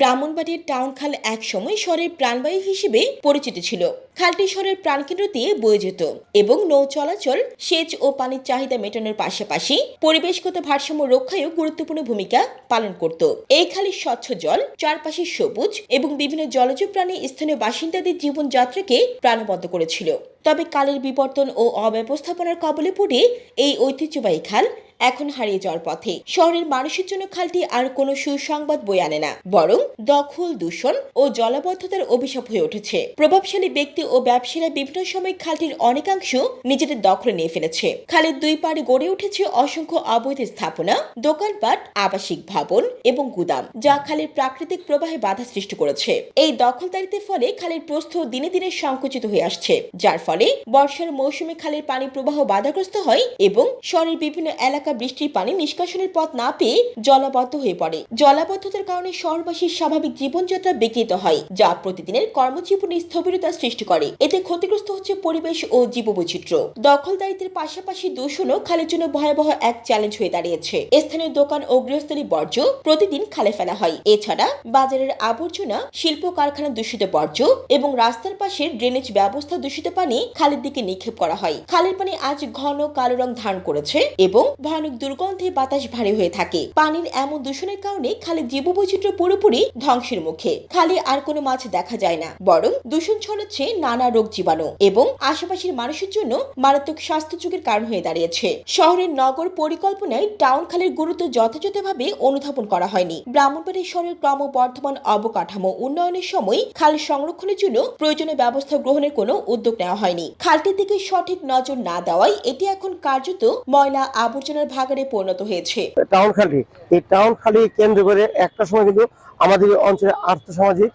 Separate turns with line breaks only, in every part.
ব্রাহ্মণবাড়িয়ার টাউন খাল একসময় শহরের প্রাণবায়ু হিসেবে পরিচিত ছিল। খালটি শহরের প্রাণকেন্দ্র দিয়ে বয়ে যেত এবং নৌ চলাচল, সেচ ও পানির চাহিদা মেটানোর পাশাপাশি পরিবেশগত ভারসাম্য রক্ষায়ও গুরুত্বপূর্ণ ভূমিকা পালন করত। এই খালের স্বচ্ছ জল, চারপাশে সবুজ এবং বিভিন্ন জলজ প্রাণী স্থানীয় বাসিন্দাদের জীবনযাত্রাকে প্রাণবদ্ধ করেছিল। তবে কালের বিবর্তন ও অব্যবস্থাপনার কবলে পড়ে এই ঐতিহ্যবাহী খাল এখন হারিয়ে যাওয়ার পথে। শহরের মানুষের জন্য খালটি আর কোনো সুসংবাদ বয়ে আনে না। বরং দখল, দূষণ ও জলাবদ্ধতার অভিশাপ হয়ে উঠেছে। প্রভাবশালী ব্যক্তি ও ব্যবসায়ীরা বিভিন্ন সময় খালটির অনেকাংশ নিজেদের দখলে নিয়ে ফেলেছে। খালের দুই পাড়ে গড়ে উঠেছে অসংখ্য অবৈধ স্থাপনা, দোকানপাট, আবাসিক ভবন এবং গুদাম, যা খালের প্রাকৃতিক প্রবাহে বাধা সৃষ্টি করেছে। এই দখলদারিত্বের ফলে খালের প্রস্থ দিনে দিনে সংকুচিত হয়ে আসছে। যার ফলে বর্ষার মৌসুমে খালের পানি প্রবাহ বাধাগ্রস্ত হয় এবং শহরের বিভিন্ন এলাকা বৃষ্টির পানি নিষ্কাশনের পথ না পেয়ে জলাবদ্ধ হয়ে পড়ে। জলাবদ্ধতার কারণে শহরবাসীর স্বাভাবিক জীবনযাত্রা বিঘ্নিত হয়, যা প্রতিদিনের কর্মজীবনে স্থবিরতা সৃষ্টি করে। এতে ক্ষতিগ্রস্ত হচ্ছে পরিবেশ ও জীববৈচিত্র্য। দখলদারিত্বের পাশাপাশি দূষণও খালের জন্য ভয়াবহ এক চ্যালেঞ্জ হয়ে দাঁড়িয়েছে। স্থানীয় দোকান ও গৃহস্থলী বর্জ্য প্রতিদিন খালে ফেলা হয়। এছাড়া বাজারের আবর্জনা, শিল্প কারখানা দূষিত বর্জ্য এবং রাস্তার পাশের ড্রেনেজ ব্যবস্থা দূষিত পানি খালের দিকে নিক্ষেপ করা হয়। খালের পানি আজ ঘন কালো রং ধারণ করেছে এবং ভয়ানক দুর্গন্ধে বাতাস ভারী হয়ে থাকে। পানির এমন দূষণের কারণে খালের জীববৈচিত্র্য পুরোপুরি ধ্বংসের মুখে। খালে আর কোনো মাছ দেখা যায় না, বরং দূষণ ছড়াচ্ছে নানা রোগ জীবাণু এবং আশেপাশের মানুষের জন্য মারাত্মক স্বাস্থ্য ঝুঁকির কারণ হয়ে দাঁড়িয়েছে। শহরের নগর পরিকল্পনায় টাউন খালের গুরুত্ব যথাযথভাবে অনুধাবন করা হয়নি। ব্রাহ্মণবাড়িয়া শহরের ক্রমবর্ধমান অবকাঠামো উন্নয়নের সময় খাল সংরক্ষণের জন্য প্রয়োজনীয় ব্যবস্থা গ্রহণের কোনো উদ্যোগ নেওয়া হয়নি। খালটির দিকে সঠিক নজর না দেওয়ায় এটি এখন কার্যত ময়লা আবর্জনার ভাগাড়ে পরিণত হয়েছে।
টাউন খালি, এই টাউন খালি কেন্দ্র করে একটা সময় কিন্তু আমাদের অঞ্চলে আর্থসামাজিক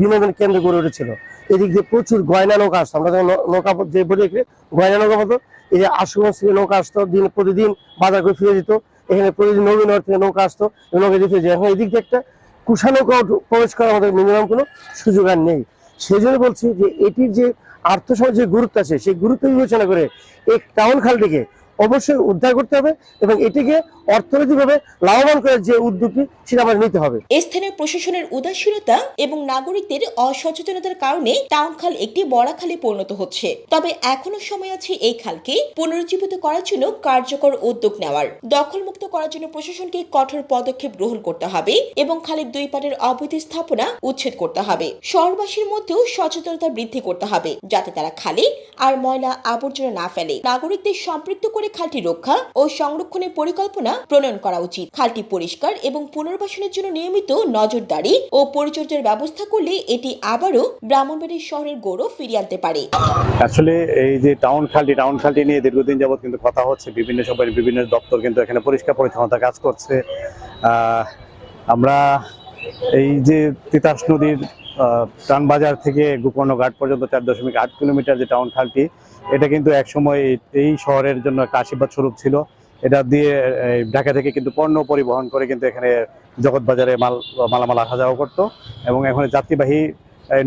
বিনোদন কেন্দ্র গড়ে উঠেছিল। এদিক দিয়ে প্রচুর গয়না নৌকা আসতো। আমরা যখন নৌকা যে বলি গয়না নৌকা মতো এই যে আশুগঞ্জ থেকে নৌকা আসতো, দিন প্রতিদিন বাজার করে ফিরে যেত। এখানে প্রতিদিন নবীনগর থেকে নৌকা আসতো, নৌকা দিয়ে ফিরে যেত এখন এদিক দিয়ে একটা কুষা নৌকা প্রবেশ করার আমাদের মিনিমাম কোনো সুযোগ আর নেই। সেই জন্য বলছি যে এটির যে আর্থসামাজিক গুরুত্ব আছে, সেই গুরুত্ব বিবেচনা করে এই টাউন খালটিকে অবশ্যই উদ্ধার করতে হবে এবং এটিকে অর্থনৈতিকভাবে লাভবান করার যে উদ্যোগটি সেটা নিতে হবে।
স্থানীয় প্রশাসনের উদাসীনতা এবং নাগরিকদের অসচেতনতার কারণে টাউন খাল একটি বড়া খালে পরিণত হচ্ছে। তবে এখনও সময় আছে এই খালকে পুনরুজ্জীবিত করার জন্য কার্যকর উদ্যোগ নেওয়ার। দখলমুক্ত করার জন্য প্রশাসনকে কঠোর পদক্ষেপ গ্রহণ করতে হবে এবং খালের দুই পাড়ের অবৈধ স্থাপনা উচ্ছেদ করতে হবে। শহরবাসীর মধ্যেও সচেতনতা বৃদ্ধি করতে হবে যাতে তারা খালে আর ময়লা আবর্জনা না ফেলে। নাগরিকদের সম্পৃক্ত করে খালটি রক্ষা ও সংরক্ষণের পরিকল্পনা প্রণয়ন করা উচিত। খালটি পরিষ্কার এবং পুনর্বাসনের জন্য নিয়মিত নজরদারি ও পরিচর্যার ব্যবস্থা করলে এটি আবারও ব্রাহ্মণবাড়ির শহরের গৌরব ফিরিয়ে আনতে পারে।
আসলে এই যে টাউন খালটি টাউন খালটি নিয়ে দীর্ঘদিন যাবৎ কিন্তু কথা হচ্ছে। বিভিন্ন সময় বিভিন্ন দপ্তর কিন্তু এখানে পরিষ্কার পরিচ্ছন্নতা কাজ করছে। আমরা এই যে তিতাস নদীর টানবাজার থেকে গোকর্ণ ঘাট পর্যন্ত চার দশমিক আট কিলোমিটার যে টাউন খালটি, এটা কিন্তু একসময় এই- শহরের জন্য একটা আশীর্বাদ স্বরূপ ছিল। এটা দিয়ে ঢাকা থেকে কিন্তু পণ্য পরিবহন করে কিন্তু এখানে জগৎ বাজারে মাল, মালামাল আসা যাওয়া করতো এবং এখানে যাত্রীবাহী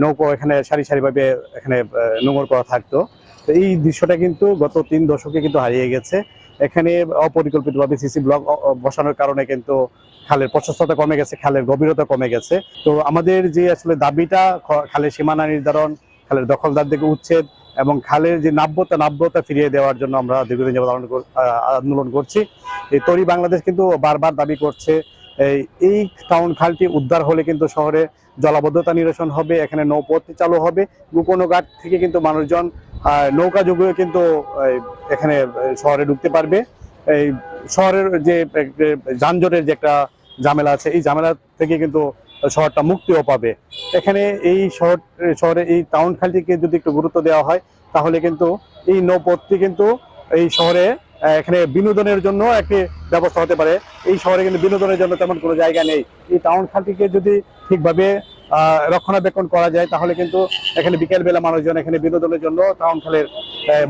নৌকো এখানে সারি সারিভাবে এখানে নোঙর করা থাকতো। তো এই দৃশ্যটা কিন্তু গত তিন দশকে কিন্তু হারিয়ে গেছে। এখানে অপরিকল্পিতভাবে সিসি ব্লক বসানোর কারণে কিন্তু খালের প্রশস্ততা কমে গেছে, খালের গভীরতা কমে গেছে। তো আমাদের যে আসলে দাবিটা খালের সীমানা নির্ধারণ, খালের দখলদার দিকে উচ্ছেদ এবং খালের যে নাব্যতা নাব্যতা ফিরিয়ে দেওয়ার জন্য আমরা দীর্ঘদিন আন্দোলন আন্দোলন করছি। এই তরি বাংলাদেশ কিন্তু বারবার দাবি করছে এই এই টাউন খালটি উদ্ধার হলে কিন্তু শহরে জলাবদ্ধতা নিরসন হবে, এখানে নৌপথ চালু হবে। গোকর্ণ ঘাট থেকে কিন্তু মানুষজন নৌকা যোগে কিন্তু এখানে শহরে ঢুকতে পারবে। এই, শহরের যে যানজটের যে একটা ঝামেলা আছে, এই ঝামেলা থেকে কিন্তু শহরটা মুক্তিও পাবে। এখানে এই শহর শহরে এই টাউন খালটিকে যদি একটু গুরুত্ব দেওয়া হয়, তাহলে কিন্তু এই নৌপথটি কিন্তু এই শহরে এখানে বিনোদনের জন্য একটি ব্যবস্থা হতে পারে। এই শহরে কিন্তু বিনোদনের জন্য তেমন কোনো জায়গা নেই। এই টাউন খালটিকে যদি ঠিকভাবে রক্ষণাবেক্ষণ করা যায়, তাহলে কিন্তু এখানে বিকেলবেলা মানুষজন এখানে বিনোদনের জন্য টাউন খালের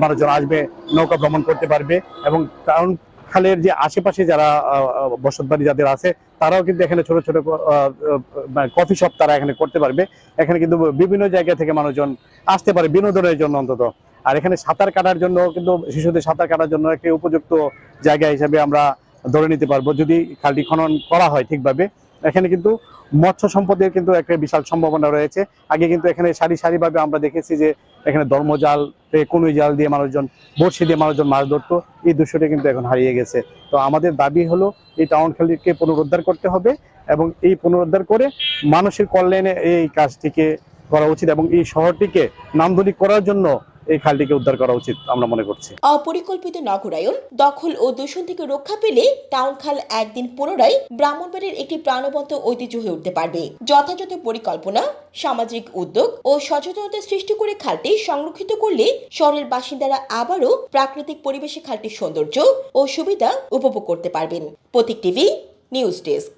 মানুষজন আসবে, নৌকা ভ্রমণ করতে পারবে এবং টাউন খালের যে আশেপাশে যারা বসতবাড়ি যাদের আছে, তারাও কিন্তু এখানে ছোট ছোট কফি শপ তারা এখানে করতে পারবে। এখানে কিন্তু বিভিন্ন জায়গা থেকে মানুষজন আসতে পারে বিনোদনের জন্য অন্তত। আর এখানে সাঁতার কাটার জন্য কিন্তু শিশুদের সাঁতার কাটার জন্য একটি উপযুক্ত জায়গা হিসেবে আমরা ধরে নিতে পারব। যদি খালটি খনন করা হয় ঠিকভাবে, এখানে কিন্তু মৎস্য সম্পদের কিন্তু একটা বিশাল সম্ভাবনা রয়েছে। আগে কিন্তু এখানে সারি সারি ভাবে আমরা দেখেছি যে এখানে ধর্মজাল কোন জাল দিয়ে মানুষজন, বড়শি দিয়ে মানুষজন মাছ ধরতো। এই দৃশ্যটি কিন্তু এখন হারিয়ে গেছে। তো আমাদের দাবি হলো, এই টাউন খালিকে পুনরুদ্ধার করতে হবে এবং এই পুনরুদ্ধার করে মানুষের কল্যাণে এই কাজটিকে করা উচিত এবং এই শহরটিকে নান্দনিক করার জন্য এই খালটিকে উদ্ধার করা উচিত আমরা মনে করছি।
অপরিকল্পিত নগরায়ন দখল ও দূষণ থেকে রক্ষা পেলে টাউন খাল একদিন পুনরায় ব্রাহ্মণবাড়ির একটি প্রাণবন্ত ঐতিহ্য হয়ে উঠতে পারবে। যথাযথ পরিকল্পনা, সামাজিক উদ্যোগ ও সচেতনতা সৃষ্টি করে খালটি সংরক্ষিত করলে শহরের বাসিন্দারা আবারও প্রাকৃতিক পরিবেশে খালটির সৌন্দর্য ও সুবিধা উপভোগ করতে পারবেন। Pratik TV, news desk.